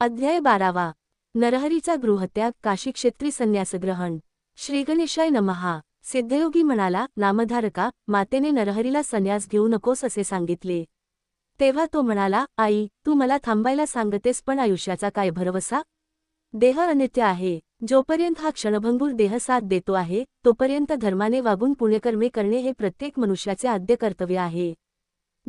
अध्याय बारावा. नरहरीचा गृहत्याग काशीक्षेत्री संन्यासग्रहण. श्रीगणेशाय नमहा. सिद्धयोगी म्हणाला नामधारका मातेने नरहरीला संन्यास घेऊ नकोस असे सांगितले. तेव्हा तो म्हणाला आई तू मला थांबायला सांगतेस पण आयुष्याचा काय भरवसा? देह अनित्य आहे. जोपर्यंत हा क्षणभंगूर देह साथ देतो आहे तोपर्यंत धर्माने वागून पुण्यकर्मे करणे हे प्रत्येक मनुष्याचे आद्य कर्तव्य आहे.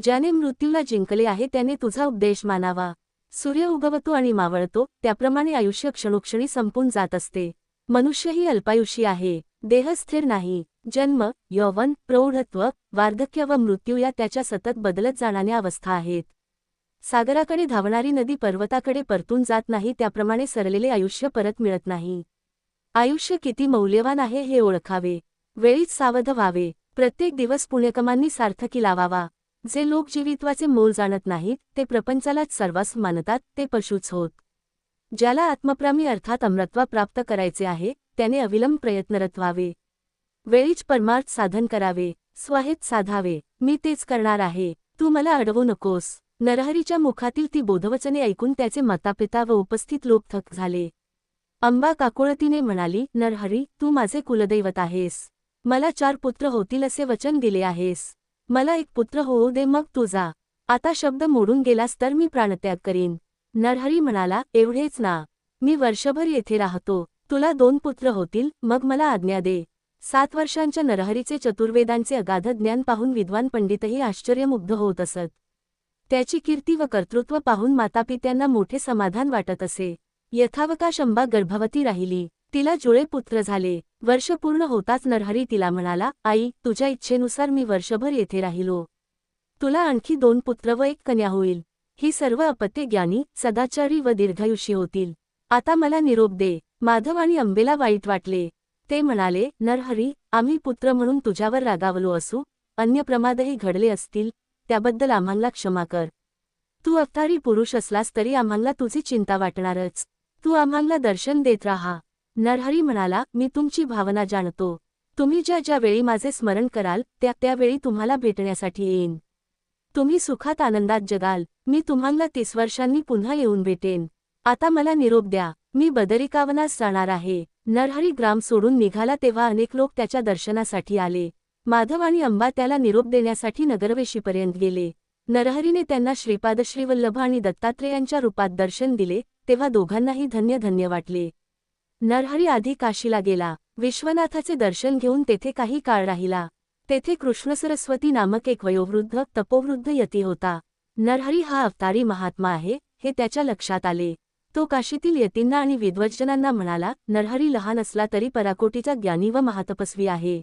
ज्याने मृत्यूला जिंकले आहे त्याने तुझा उपदेश मानावा. सूर्य उगवतो आणि मावळतो त्याप्रमाणे आयुष्य क्षणोक्षणी संपून जात असते. मनुष्य ही अल्पायुषी आहे. देह स्थिर नाही. जन्म यौवन प्रौढत्व वार्धक्य व मृत्यू या त्याच्या सतत बदलत जाणाऱ्या अवस्था आहेत. सागराकडे धावणारी नदी पर्वताकडे परतून जात नाही त्याप्रमाणे सरलेले आयुष्य परत मिळत नाही. आयुष्य किती मौल्यवान आहे हे ओळखावे. वेळीच सावध व्हावे. प्रत्येक दिवस पुण्यकमांनी सार्थकी लावावा. जे लोक जीवित्वाचे मोल जाणत नाहीत ते प्रपंचालाच सर्वस्व मानतात ते पशुच होत. ज्याला आत्मप्रामी अर्थात अमृत्वा प्राप्त करायचे आहे त्याने अविलंब प्रयत्नरत व्हावे. वेळीच परमार्थ साधन करावे स्वहेत साधावे मी तेच करणार आहे तू मला अडवू नकोस. नरहरीच्या मुखातील ती बोधवचने ऐकून त्याचे मातापिता व उपस्थित लोक थक झाले. अंबा काकुळतीने म्हणाली नरहरी तू माझे कुलदैवत आहेस. मला चार पुत्र होतील असे वचन दिले आहेस. मला एक पुत्र होऊ दे मग तुझा आता शब्द मोडून गेलास तर मी प्राणत्याग करीन. नरहरी म्हणाला एवढेच ना. मी वर्षभर येथे राहतो. तुला दोन पुत्र होतील मग मला आज्ञा दे. सात वर्षांच्या नरहरीचे चतुर्वेदांचे अगाध ज्ञान पाहून विद्वान पंडितही आश्चर्यमुग्ध होत असत. त्याची कीर्ती व कर्तृत्व पाहून मातापित्यांना मोठे समाधान वाटत असे. यथावकाश अंबा गर्भवती राहिली. तिला जुळे पुत्र झाले. वर्ष पूर्ण होताच नरहरी तिला म्हणाला आई तुझ्या इच्छेनुसार मी वर्षभर येथे राहिलो. तुला आणखी दोन पुत्र व एक कन्या होईल. ही सर्व अपत्य ज्ञानी सदाचारी व दीर्घायुषी होतील. आता मला निरोप दे. माधव आणि अंबेला वाईट वाटले. ते म्हणाले नरहरी आम्ही पुत्र म्हणून तुझ्यावर रागावलो असू. अन्य प्रमादही घडले असतील. त्याबद्दल आम्हाला क्षमा कर. तू अवतारी पुरुष असलास तरी आम्हाला तुझी चिंता वाटणारच. तू आम्हाला दर्शन देत राहा. नरहरी म्हणाला मी तुमची भावना जाणतो. तुम्ही ज्या ज्या वेळी माझे स्मरण कराल त्या त्यावेळी तुम्हाला भेटण्यासाठी येईन. तुम्ही सुखात आनंदात जगाल. मी तुम्हाला तीस वर्षांनी पुन्हा येऊन भेटेन. आता मला निरोप द्या. मी बदरिकावनास जाणार आहे. नरहरी ग्राम सोडून निघाला तेव्हा अनेक लोक त्याच्या दर्शनासाठी आले. माधव आणि अंबा त्याला निरोप देण्यासाठी नगरवेशीपर्यंत गेले. नरहरीने त्यांना श्रीपाद श्रीवल्लभ आणि दत्तात्रेयांच्या रूपात दर्शन दिले तेव्हा दोघांनाही धन्य धन्य वाटले. नरहरी आधी काशीला गेला. विश्वनाथाचे दर्शन घेऊन तेथे काही काळ राहिला. तेथे कृष्णसरस्वती नामक एक वयोवृद्ध तपोवृद्ध यती होता. नरहरी हा अवतारी महात्मा आहे हे त्याच्या लक्षात आले. तो काशीतील यतींना आणि विद्वज्जनांना म्हणाला नरहरी लहान असला तरी पराकोटीचा ज्ञानी व महातपस्वी आहे.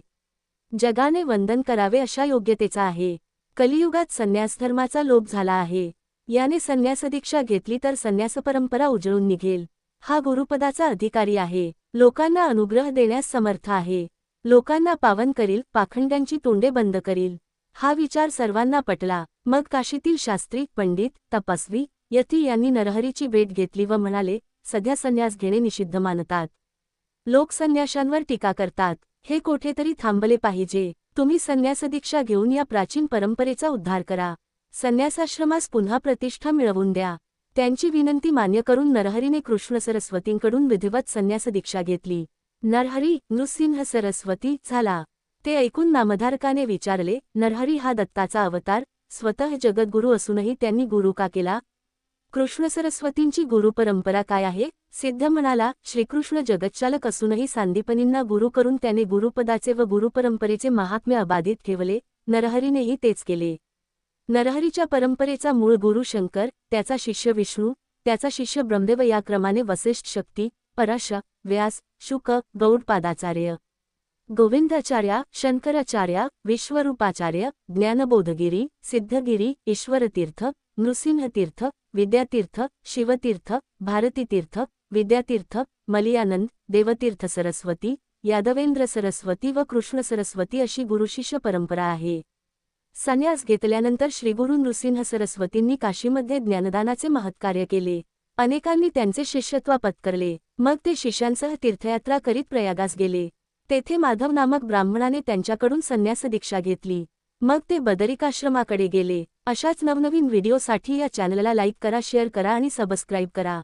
जगाने वंदन करावे अशा योग्यतेचा आहे. कलियुगात संन्यासधर्माचा लोप झाला आहे. याने संन्यासदीक्षा घेतली तर संन्यासपरंपरा उजळून निघेल. हा गुरुपदाचा अधिकारी आहे. लोकांना अनुग्रह देण्यास समर्थ आहे. लोकांना पावन करील पाखंड्यांची तोंडे बंद करील. हा विचार सर्वांना पटला. मग काशीतील शास्त्री पंडित तपस्वी यती यांनी नरहरीची भेट घेतली व म्हणाले सध्या संन्यास घेणे निषिद्ध मानतात. लोक संन्याशांवर टीका करतात. हे कोठेतरी थांबले पाहिजे. तुम्ही संन्यासदीक्षा घेऊन या प्राचीन परंपरेचा उद्धार करा. संन्यासाश्रमास पुन्हा प्रतिष्ठा मिळवून द्या. त्यांची विनंती मान्य करून नरहरीने कृष्ण सरस्वतींकडून विधिवत संन्यास दीक्षा घेतली. नरहरी नृसिंह सरस्वती झाला. ते ऐकून नामधारकाने विचारले नरहरी हा दत्ताचा अवतार स्वतः जगद्गुरू असूनही त्यांनी गुरु का केला? कृष्ण सरस्वतींची गुरुपरंपरा काय आहे? सिद्ध म्हणाला श्रीकृष्ण जगच्चालक असूनही सांदीपनींना गुरु करून त्याने गुरुपदाचे व गुरुपरंपरेचे महात्म्य अबाधित ठेवले. नरहरीनेही तेच केले. नरहरीच्या परंपरेचा मूळ गुरु शंकर त्याचा शिष्य विष्णू त्याचा शिष्य ब्रह्मदेव या क्रमाने वसिष्ठ शक्ती पराश व्यास शुक गौडपादाचार्य गोविंदाचार्य शंकराचार्य विश्वरूपाचार्य ज्ञानबोधगिरी सिद्धगिरी ईश्वरतीर्थ नृसिंहतीर्थ विद्यातीर्थ शिवतीर्थ भारतीतीर्थ विद्यातीर्थ मलियानंद देवतीर्थ सरस्वती यादवेंद्र सरस्वती व कृष्ण सरस्वती अशी गुरुशिष्य परंपरा आहे. संन्यास घेतल्यानंतर श्रीगुरू नृसिंह सरस्वतींनी काशीमध्ये ज्ञानदानाचे महत्कार्य केले. अनेकांनी त्यांचे शिष्यत्व पत्करले. मग ते शिष्यांसह तीर्थयात्रा करीत प्रयागास गेले. तेथे माधव नामक ब्राह्मणाने त्यांच्याकडून संन्यास दीक्षा घेतली. मग ते बदरिकाश्रमाकडे गेले. अशाच नवनवीन व्हिडिओसाठी या चॅनलला लाईक करा शेअर करा आणि सबस्क्राईब करा.